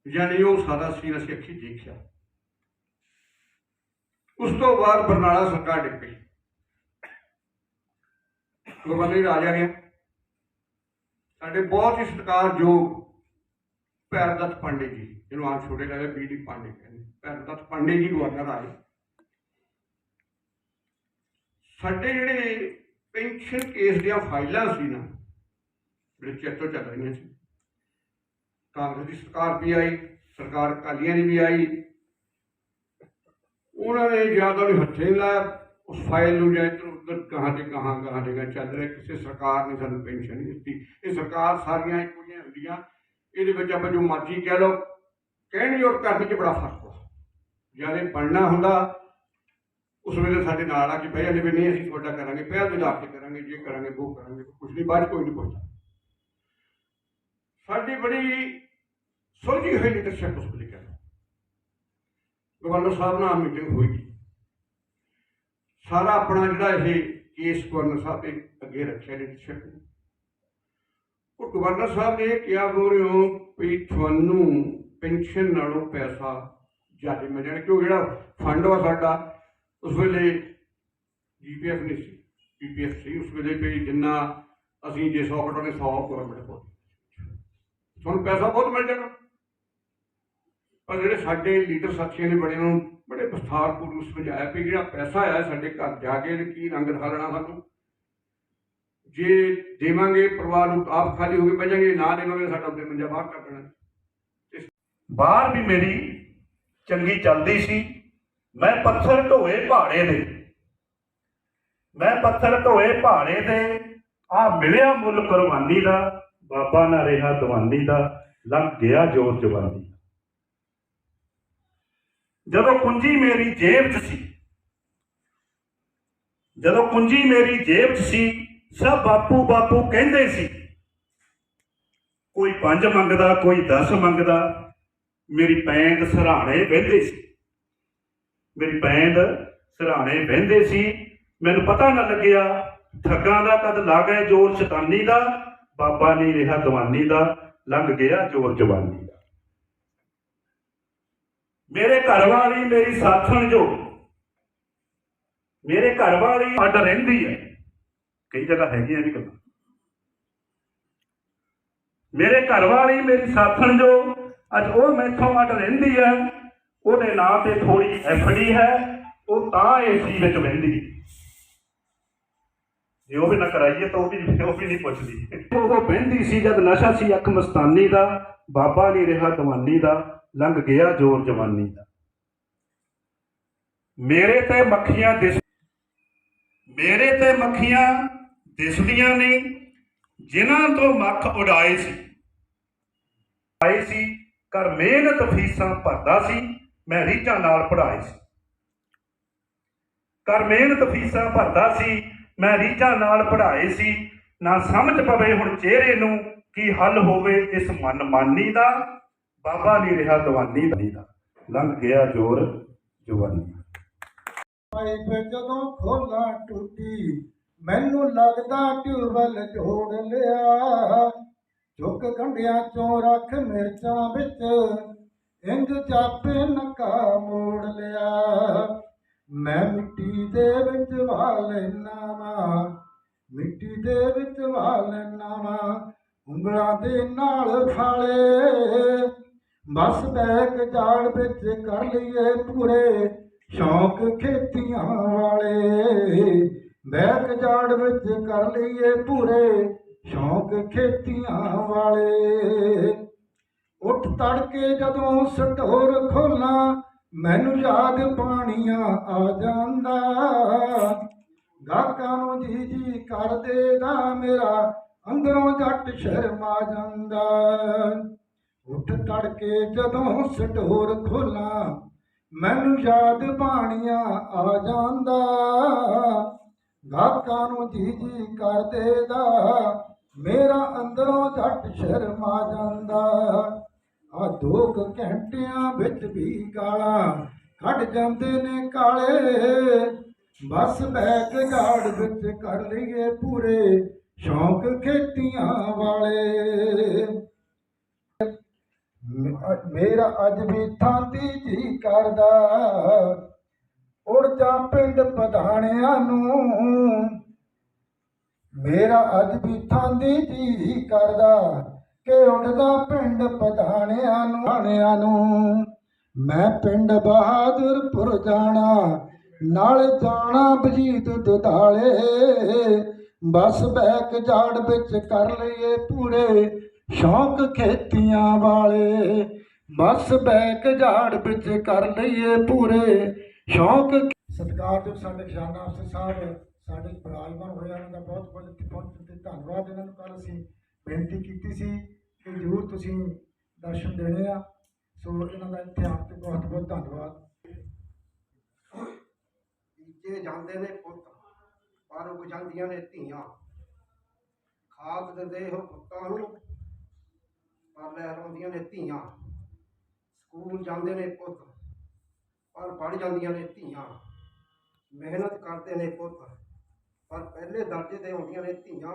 ਯਾਨੀ ਉਹ ਸਾਰਾ ਸੀਨ ਅਸੀਂ ਅੱਖੀ ਦੇਖਿਆ। ਉਸ ਤੋਂ ਬਾਅਦ ਬਰਨਾਲਾ ਸਰਕਾਰ ਡਿੱਗ ਪਈ। ਗੁਰਬੰਦੀ ਰਾਜ ਆ ਗਿਆ। ਸਾਡੇ ਬਹੁਤ ਹੀ ਸਤਿਕਾਰਯੋਗ ਪੈਰਦੱਤ ਪਾਂਡੇ ਜੀ, ਜਿਹਨੂੰ ਆਪ ਛੋਟੇ ਕਹਿੰਦੇ ਬੀਡੀ ਪਾਂਡੇ ਕਹਿੰਦੇ ਪੈਰਦੱਤ ਪਾਂਡੇ ਜੀ ਗਵਰਨਰ ਆਏ। ਸਾਡੇ ਜਿਹੜੇ ਪੈਨਸ਼ਨ ਕੇਸ ਦੀਆਂ ਫਾਈਲਾਂ ਸੀ ਨਾ ਜਿਹੜੇ ਚੈੱਕ ਚੱਲ ਰਹੀਆਂ ਸੀ। ਕਾਂਗਰਸ ਦੀ ਸਰਕਾਰ ਵੀ ਆਈ, ਸਰਕਾਰ ਅਕਾਲੀਆਂ ਦੀ ਵੀ ਆਈ। ਉਹਨਾਂ ਨੇ ਜ਼ਿਆਦਾ ਵੀ ਹੱਥੇ ਨਹੀਂ ਲਾਇਆ। ਉਸ ਫਾਈਲ ਨੂੰ ਜਾਂ ਇੱਧਰ ਉੱਧਰ ਕਹਾਂ ਤੇ ਕਹਾਂ ਕਹਾਂ ਤੇ ਚੱਲ ਰਿਹਾ, ਕਿਸੇ ਸਰਕਾਰ ਨੇ ਸਾਨੂੰ ਪੈਨਸ਼ਨ ਨਹੀਂ ਦਿੱਤੀ। ਇਹ ਸਰਕਾਰ ਸਾਰੀਆਂ ਇੱਕੋ ਜਿਹੀਆਂ ਹੁੰਦੀਆਂ, ਇਹਦੇ ਵਿੱਚ ਆਪਾਂ ਜੋ ਮਰਜ਼ੀ ਕਹਿ ਲਓ, ਕਹਿਣੀ ਔਰ ਕਰਨ 'ਚ ਬੜਾ ਫ਼ਰਕ ਆ। ਇਹ ਬਣਨਾ ਹੁੰਦਾ, ਉਸ ਵੇਲੇ ਸਾਡੇ ਨਾਲ ਆ ਕੇ ਬਹਿ ਜਾਂਦੇ ਵੀ ਨਹੀਂ, ਅਸੀਂ ਤੁਹਾਡਾ ਕਰਾਂਗੇ, ਪਹਿਲ ਦੇ ਆਧਾਰ ਤੇ ਕਰਾਂਗੇ, ਜੇ ਕਰਾਂਗੇ, ਉਹ ਕਰਾਂਗੇ ਕੁਝ ਨਹੀਂ, ਬਾਅਦ 'ਚ ਕੋਈ ਨਹੀਂ ਪੁੱਛਦਾ। ਸਾਡੀ ਬੜੀ ਸੋਝੀ ਹੋਈ ਲੀਡਰਸ਼ਿਪ ਉਸ ਵੇਲੇ ਕਹਿੰਦਾ ਗਵਰਨਰ ਸਾਹਿਬ ਨਾਲ ਮੀਟਿੰਗ ਹੋਈ। ਸਾਰਾ ਆਪਣਾ ਜਿਹੜਾ ਇਹ ਕੇਸ ਗਵਰਨਰ ਸਾਹਿਬ ਦੇ ਅੱਗੇ ਰੱਖਿਆ ਲੀਡਰਸ਼ਿਪ ਨੇ ਉਹ ਗਵਰਨਰ ਸਾਹਿਬ ਨੇ ਇਹ ਕਿਹਾ ਬੋਲ ਰਹੇ ਹੋ ਵੀ ਤੁਹਾਨੂੰ ਪੈਨਸ਼ਨ ਨਾਲੋਂ ਪੈਸਾ ਜ਼ਿਆਦਾ ਮਿਲ ਜਾਣਾ ਕਿਉਂ? ਜਿਹੜਾ ਫੰਡ ਵਾ ਸਾਡਾ, ਉਸ ਵੇਲੇ ਜੀਪੀਐਫ ਨਹੀਂ ਸੀ। ਪੀਪੀਐਫ ਸੀ, ਉਸ ਵੇਲੇ ਵੀ ਜਿੰਨਾ ਅਸੀਂ ਜੇ 100 ਕਟਾਉਣੇ 100 ਗਵਰਨਮੈਂਟ ਕੋਲ ਤੁਹਾਨੂੰ ਪੈਸਾ ਬਹੁਤ ਮਿਲ ਜਾਣਾ। ਪਰ ਜਿਹੜੇ ਸਾਡੇ ਲੀਡਰ ਸਾਥੀਆਂ ਨੇ ਬੜੇ ਨੂੰ ਬੜੇ ਵਿਸਥਾਰਪੂਰਵਕ ਸਮਝਾਇਆ ਵੀ ਜਿਹੜਾ ਪੈਸਾ ਆਇਆ ਸਾਡੇ ਘਰ ਜਾ ਕੇ ਕੀ ਰੰਗ ਦਿਖਾਣਾ ਸਾਨੂੰ। ਜੇ ਦੇਵਾਂਗੇ, ਪਰਿਵਾਰ ਨੂੰ ਆਪ ਖਾਲੀ ਹੋ ਕੇ ਬਹਿ ਜਾਣਗੇ, ਨਾ ਦੇਵਾਂਗੇ ਸਾਡਾ ਆਪਣੇ ਮੰਜਾ ਬਾਹਰ ਕੱਢਣਾ ਬਾਹਰ ਵੀ ਮੇਰੀ ਚੰਗੀ ਚੱਲਦੀ ਸੀ। ਮੈਂ ਪੱਥਰ ਢੋਏ ਪਹਾੜੇ ਦੇ। ਮੈਂ ਪੱਥਰ ਢੋਏ ਪਹਾੜੇ ਦੇ। ਆ ਮਿਲਿਆ ਮੁੱਲ ਕੁਰਬਾਨੀ ਦਾ, ਬਾਬਾ ਨਾ ਰਿਹਾ ਦਵਾਨੀ ਦਾ ਲੱਗ ਗਿਆ ਜੋਰ ਜਵਾਨੀ। ਜਦੋਂ ਕੁੰਜੀ ਮੇਰੀ ਜੇਬ 'ਚ ਸੀ, ਜਦੋਂ ਕੁੰਜੀ ਮੇਰੀ ਜੇਬ 'ਚ ਸੀ, ਸਭ ਬਾਪੂ ਬਾਪੂ ਕਹਿੰਦੇ ਸੀ, ਕੋਈ ਪੰਜ ਮੰਗਦਾ, ਕੋਈ 10 ਮੰਗਦਾ, ਮੇਰੀ ਪੈਂਦ ਸਰਾਣੇ ਬਹਿੰਦੇ ਸੀ। ਮੇਰੀ ਪੈਂਦ ਸਰਾਣੇ ਬਹਿੰਦੇ ਸੀ। ਮੈਨੂੰ ਪਤਾ ਨਾ ਲੱਗਿਆ, ਠੱਗਾਂ ਦਾ ਕਦ ਲਾਗੇ ਜੋਰ ਸ਼ੈਤਾਨੀ ਦਾ, ਬਾਬਾ ਨਹੀਂ ਰਿਹਾ ਦਵਾਨੀ ਦਾ, ਲੰਘ ਗਿਆ ਜੋਰ ਜਵਾਨੀ ਦਾ। ਮੇਰੇ ਘਰ ਵਾਲੀ ਮੇਰੀ ਸਾਥਣ ਜੋ। ਮੇਰੇ ਘਰ ਵਾਲੀ ਅੱਡ ਰਹਿੰਦੀ ਹੈ। ਕਈ ਜਗ੍ਹਾ ਹੈਗੀਆਂ ਵੀ ਗੱਲਾਂ। ਮੇਰੇ ਘਰ ਵਾਲੀ ਮੇਰੀ ਸਾਥਣ ਜੋ, ਅੱਜ ਉਹ ਮੈਥੋਂ ਅੱਡ ਰਹਿੰਦੀ ਹੈ। ਉਹਦੇ ਨਾਂ ਤੇ ਥੋੜੀ ਐਫਡੀ ਹੈ। ਉਹ ਤਾਂ ਏਸੀ ਵਿੱਚ ਬਹਿੰਦੀ ਜੇ ਉਹ ਵੀ ਨਾ ਕਰਾਈਏ ਤਾਂ ਉਹ ਵੀ ਉਹ ਵੀ ਨਹੀਂ ਪੁੱਛਦੀ। ਉਹ ਬਹਿੰਦੀ ਸੀ ਜਦ ਨਸ਼ਾ ਸੀ ਅੱਖ ਮਸਤਾਨੀ ਦਾ, ਬਾਬਾ ਨਹੀਂ ਰਿਹਾ ਦਵਾਨੀ ਦਾ। ਲੰਘ ਗਿਆ ਜੋਰ ਜਵਾਨੀ ਦਾ। ਮੇਰੇ ਤੇ ਮੱਖੀਆਂ ਦਿਸ ਮੇਰੇ ਤੇ ਮੱਖੀਆਂ ਦਿਸਦੀਆਂ ਨੇ, ਜਿਨ੍ਹਾਂ ਤੋਂ ਮੱਖ ਉਡਾਏ ਸੀ। ਆਏ ਸੀ ਕਰ ਮਿਹਨਤ ਫੀਸਾਂ ਭਰਦਾ ਸੀ, ਮੈਂ ਰੀਝਾਂ ਨਾਲ ਪੜਾਏ ਸੀ। ਕਰ ਮਿਹਨਤ ਫੀਸਾਂ ਭਰਦਾ ਸੀ, ਮੈਂ ਰੀਝਾਂ ਨਾਲ ਪੜਾਏ ਸੀ। ਨਾ ਸਮਝ ਪਵੇ ਹੁਣ ਚਿਹਰੇ ਨੂੰ ਕੀ ਹੱਲ ਹੋਵੇ ਇਸ ਮਨਮਾਨੀ ਦਾ। ਬਾਬਾ ਨਹੀਂ ਰਿਹਾ ਦਵਾਨੀ ਦਾ। ਲੰਘ ਗਿਆ ਜੋਰ ਜਵਾਨੀ। ਪਾਈਪ ਜਦੋਂ ਖੋਲਾਂ ਟੁੱਟੀ, ਮੈਨੂੰ ਲੱਗਦਾ ਟਿਊਬਲ ਜੋੜ ਲਿਆ। ਚੁੱਕ ਕੰਡਿਆਂ ਚੋਂ ਰੱਖ ਮਿਰਚਾਂ ਵਿੱਚ, ਇੰਜ ਚਾਪੇ ਨਕਾ ਮੋੜ ਲਿਆ। ਮੈਂ ਮਿੱਟੀ ਦੇ ਵਿੱਚ ਵਾ ਲੈਣਾ ਵਾ, ਮਿੱਟੀ ਦੇ ਵਿੱਚ ਵਾ ਲੈਣਾ ਵਾ, ਉਂਗਲਾਂ ਦੇ ਨਾਲ ਫਾਲੇ। ਬਸ ਬੈਕ ਜਾੜ ਵਿੱਚ ਕਰ ਲਈਏ ਪੂਰੇ। ਸ਼ੌਂਕ ਖੇਤੀਆਂ ਵਾਲੇ, ਬੈਕ ਜਾੜ ਵਿੱਚ ਕਰ ਲਈਏ ਪੂਰੇ। ਸ਼ੌਂਕ ਖੇਤੀਆਂ ਵਾਲੇ, ਉੱਠ ਤੜਕੇ ਜਦੋਂ ਸਟੋਰ ਖੋਲਾਂ, ਮੈਨੂੰ ਯਾਦ ਪਾਣੀਆਂ ਆ ਜਾਂਦਾ। ਗਾਹਕਾਂ ਨੂੰ ਜੀ ਜੀ ਕਰ ਦੇਦਾ ਮੇਰਾ, ਅੰਦਰੋਂ ਜੱਟ ਸ਼ਰਮਾ ਜਾਂਦਾ। ਉੱਠ ਤੜਕੇ ਜਦੋਂ ਸਟੋਰ ਖੋਲਾਂ, ਮੈਨੂੰ ਯਾਦ ਬਾਣੀਆਂ ਆ ਜਾਂਦਾ। ਗਾਹਕਾਂ ਨੂੰ ਜੀ ਜੀ ਕਰ ਦੇਦਾ, ਮੇਰਾ ਅੰਦਰੋਂ ਜੱਟ ਸ਼ਰਮਾ ਜਾਂਦਾ। ਆ ਦੋ ਕੁ ਘੰਟਿਆਂ ਵਿੱਚ ਵੀ ਗਾਲਾਂ ਕੱਢ ਜਾਂਦੇ ਨੇ ਕਾਲੇ। ਬਸ ਬੈਕ ਗਾੜ ਵਿੱਚ ਕਰ ਲਈਏ ਪੂਰੇ ਸ਼ੌਂਕ ਖੇਤੀਆਂ ਵਾਲੇ। ਮੇਰਾ ਅੱਜ ਵੀ ਥਾਂਦੀ ਜੀ ਕਰਦਾ। ਉੜ ਜਾ ਪਿੰਡ ਪਧਾਣਿਆਂ ਨੂੰ। ਮੇਰਾ ਅੱਜ ਵੀ ਥਾਂਦੀ ਜੀ ਕਰਦਾ। ਕਿ ਉੱਡਦਾ ਪਿੰਡ ਪਧਾਣਿਆਂ ਨੂੰ। ਆਣਿਆਂ ਨੂੰ। ਮੈਂ ਪਿੰਡ ਬਹਾਦਰਪੁਰ ਜਾਣਾ। ਨਾਲ ਜਾਣਾ ਬਜੀਤ ਦੁਦਾਲੇ ਬਸ ਬੈਕ ਜਾੜ ਵਿੱਚ ਕਰ ਲਈਏ ਪੂਰੇ। ਸ਼ੌਕ ਖੇਤੀਆਂ ਵਾਲੇ, ਬਸ ਬੈਕ ਜਾੜ ਵਿੱਚ ਕਰ ਲਈਏ ਪੂਰੇ। ਸ਼ੌਂਕ ਸਤਿਕਾਰਯੋਗ ਸਾਡੇ ਖਜ਼ਾਨਾ ਅਫਸਰ ਸਾਹਿਬ, ਸਾਡੇ ਬਰਾਜਮਾਨ ਹੋਇਆ ਉਹਨਾਂ ਦਾ ਬਹੁਤ ਬਹੁਤ ਇੱਥੇ ਧੰਨਵਾਦ ਇਹਨਾਂ ਨੂੰ ਕੱਲ ਅਸੀਂ ਬੇਨਤੀ ਕੀਤੀ ਸੀ ਕਿ ਜ਼ਰੂਰ ਤੁਸੀਂ ਦਰਸ਼ਨ ਦੇਣੇ ਆ। ਸੋ ਇਹਨਾਂ ਦਾ ਇੱਥੇ ਆਉਣ ਤੇ ਬਹੁਤ ਬਹੁਤ ਧੰਨਵਾਦ। ਬੀਜੇ ਜਾਂਦੇ ਨੇ ਪੁੱਤ, ਪਰ ਉਗ ਜਾਂਦੀਆਂ ਨੇ ਧੀਆਂ। ਖਾਦ ਦਿੰਦੇ ਹੋ ਪੁੱਤਾਂ ਨੂੰ ਪਰ ਲੈ ਰੋਂਦੀਆਂ ਨੇ ਧੀਆਂ। ਸਕੂਲ ਜਾਂਦੇ ਨੇ ਪੁੱਤ, ਪਰ ਪੜ ਜਾਂਦੀਆਂ ਨੇ ਧੀਆਂ। ਮਿਹਨਤ ਕਰਦੇ ਨੇ ਪੁੱਤ, ਪਰ ਪਹਿਲੇ ਦਰਜੇ ਤੇ ਆਉਂਦੀਆਂ ਨੇ ਧੀਆਂ।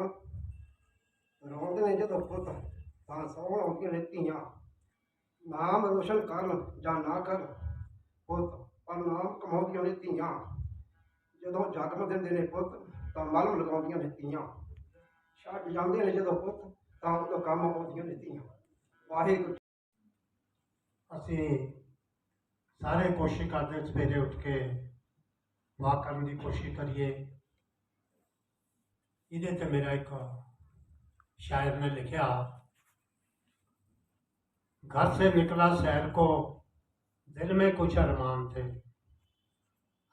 ਰੋਂਦੇ ਨੇ ਜਦੋਂ ਪੁੱਤ, ਤਾਂ ਸੌਣ ਆਉਂਦੀਆਂ ਨੇ ਧੀਆਂ। ਨਾਮ ਰੋਸ਼ਨ ਕਰਨ ਜਾਂ ਨਾ ਕਰ, ਪੁੱਤ, ਪਰ ਨਾਮ ਕਮਾਉਂਦੀਆਂ ਨੇ ਧੀਆਂ। ਜਦੋਂ ਜਨਮ ਦਿੰਦੇ ਨੇ ਪੁੱਤ, ਤਾਂ ਮਲਮ ਲਗਾਉਂਦੀਆਂ ਨੇ ਧੀਆਂ। ਛੱਡ ਜਾਂਦੇ ਨੇ ਜਦੋਂ ਪੁੱਤ, ਤਾਂ ਉਦੋਂ ਕੰਮ ਆਉਂਦੀਆਂ ਨੇ ਧੀਆਂ। ਵਾਹਿਗੁਰੂ ਅਸੀਂ ਸਾਰੇ ਕੋਸ਼ਿਸ਼ ਕਰਦੇ ਹਾਂ ਸਵੇਰੇ ਉੱਠ ਕੇ ਵਾਕ ਕਰਨ ਦੀ ਕੋਸ਼ਿਸ਼ ਕਰੀਏ ਇਹਦੇ ਤੇ ਮੇਰਾ ਇੱਕ शायर ने लिखा घर से निकला शहर को दिल में कुछ अरमान थे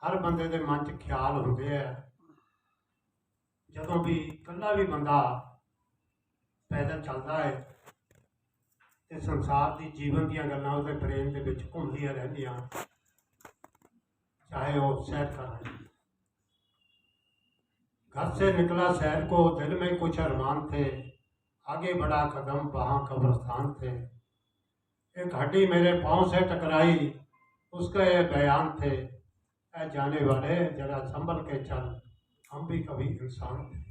ਹਰ ਬੰਦੇ ਦੇ ਮਨ 'ਚ ਖਿਆਲ ਹੁੰਦੇ ਆ ਜਦੋਂ ਵੀ ਇਕੱਲਾ ਵੀ ਬੰਦਾ ਪੈਦਲ ਚੱਲਦਾ ਹੈ ਤੇ ਸੰਸਾਰ ਦੀ ਜੀਵਨ ਦੀਆਂ ਗੱਲਾਂ ਉਹਦੇ ਬ੍ਰੇਨ ਦੇ ਵਿੱਚ ਘੁੰਮਦੀਆਂ ਰਹਿੰਦੀਆਂ ਚਾਹੇ ਉਹ ਸੈਰ ਕਰ ਰਹੇ घर से निकला शहर को दिल में कुछ अरमान थे आगे बढ़ा कदम वहाँ कब्रस्तान थे एक हड्डी मेरे पाँव से टकराई उसका ये बयान थे ऐ जाने वाले जरा संभल के चल हम भी कभी इंसान थे